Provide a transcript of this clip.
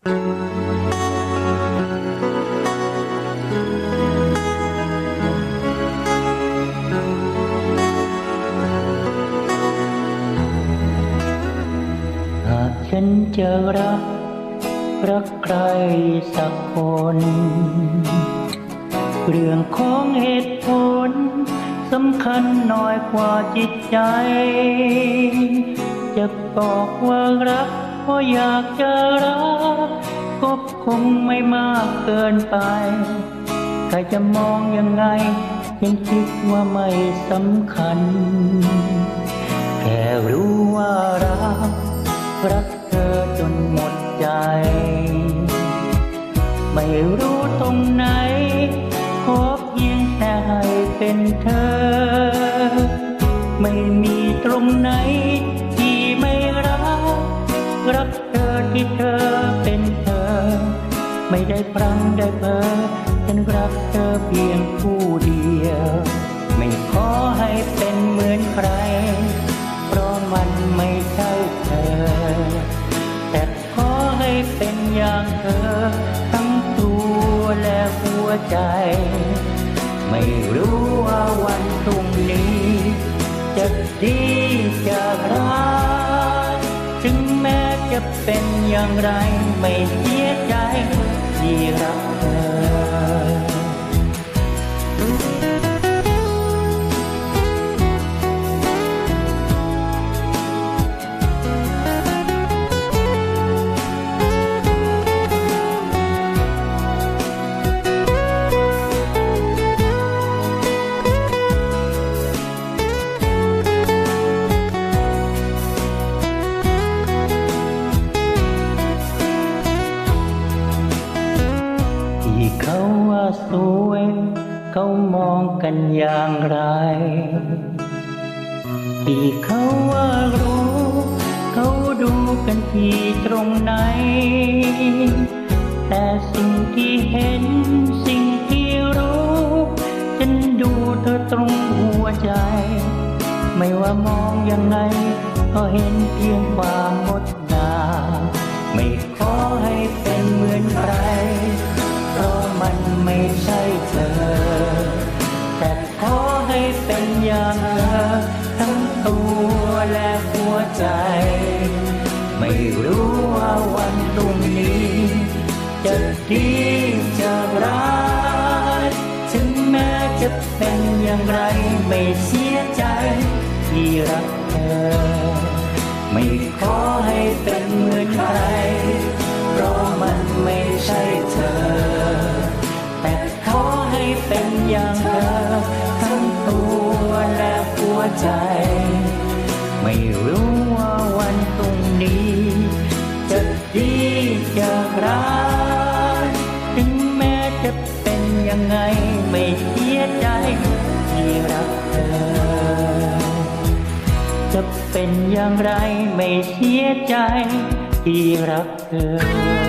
หากฉันจะรัก รักใครสักคน เรื่องของเหตุผลสำคัญน้อยกว่าจิตใจ จะบอกว่ารัก เพราอยากจะรักก็คงไม่มากเกินไป ใครจะมองยังไงยังคิดว่าไม่สำคัญ แค่รู้ว่ารัก รักเธอจนหมดใจ ไม่รู้ตรงไหน ขอเพียงแต่ให้เป็นเธอ ไม่มีตรงไหน ที่เธอเป็นเธอ ไม่ได้พลังได้เพ้อฉันรักเธอเพียงผู้เดียว ไม่ขอให้เป็นเหมือนใคร เพราะมันไม่ใช่เธอ แต่ขอให้เป็นอย่างเธอ ทั้งตัวและหัวใจ ไม่รู้ว่าวันพรุ่งนี้ จะดีจะร้าย เป็นอย่างไรไม่เสียใจที่รักเธอ สวย เขามองกันอย่างไร ที่เขาว่ารู้ เขาดูกันที่ตรงไหน แต่สิ่งที่เห็นสิ่งที่รู้ฉันดูเธอตรงหัวใจ ไม่ว่ามองยังไง ก็เห็นเพียงความงดงามไม่ ช่เธอ แต่ขอให้เป็นอย่างเธอทั้งตัวและหัวใจ ไม่รู้ว่าวันพรุ่งนี้ จะดีจะร้ายถึงแม้จะเป็นอย่างไรไม่เสียใจที่รักเธอ ไม่ขอใใจ ไม่รู้ว่าวันตรงนี้ จะดีจะร้ายถึงแม้จะเป็นยังไงไม่เสียใจที่รักเธอ จะเป็นอย่างไรไม่เสียใจที่รักเธอ